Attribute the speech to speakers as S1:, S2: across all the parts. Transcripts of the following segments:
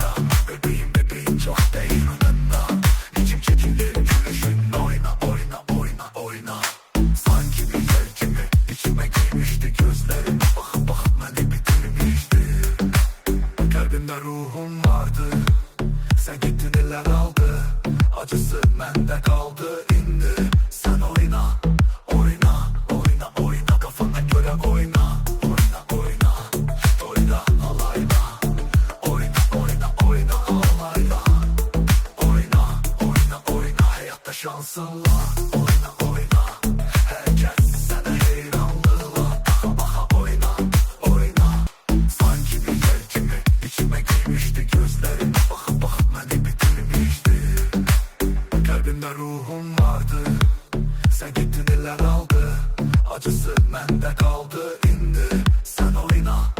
S1: oyna Bebeğim çok değil onunla İçim çekildi gülüşün oyna oyna oyna oyna Sanki bir yelkimi içime giymişti gözlerim Bakıp bakıp beni bitirmişti Kalbimde ruhum vardı Sen gittin eller aldı Acısı bende kaldı. İn Dansınla oyna oyna Herkes sana heyranlığıyla Baka baka oyna oyna Sanki bir yer kimi içime girmişti Gözlerine bakıp bakıp bitirmişti Kalbimde ruhum vardı Sen gittin eller aldı Acısı bende kaldı indi Sen oyna.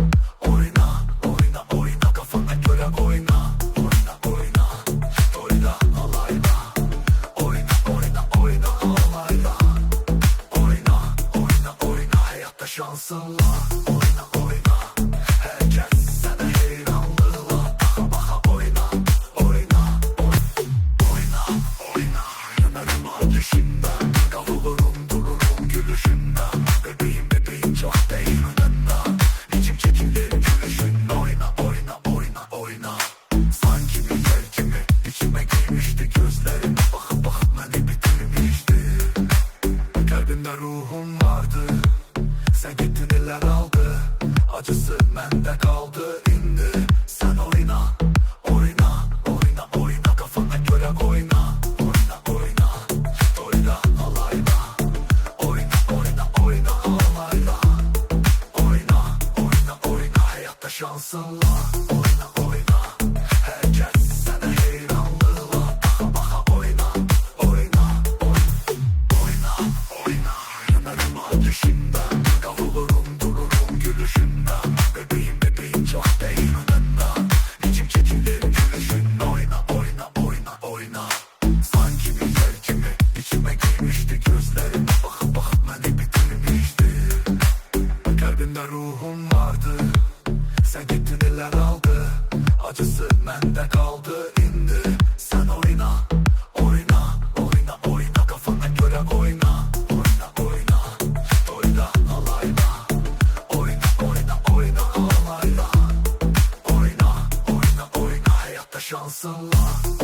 S1: Ruhum Sen gittin eller aldı. Acısı bende kaldı indi. Sen oyna Oyna Oyna oyna. Kafana göre oyna Oyna oyna. Oyna alayla. Oyna oyna oyna alayla. Oyna oyna oyna. Hayatta şansınla Oyna oyna Sanki bir yer kimi içime girmişti Gözlerine bakıp bakıp beni bitirmişti Kalbimde ruhum vardı. Sen gittin eller aldı. Acısı kaldı indi. Sen oyna Oyna Oyna oyna. Kafana göre oyna Oyna oyna. Oyna alayla. Oyna oyna oyna hayatta şansınla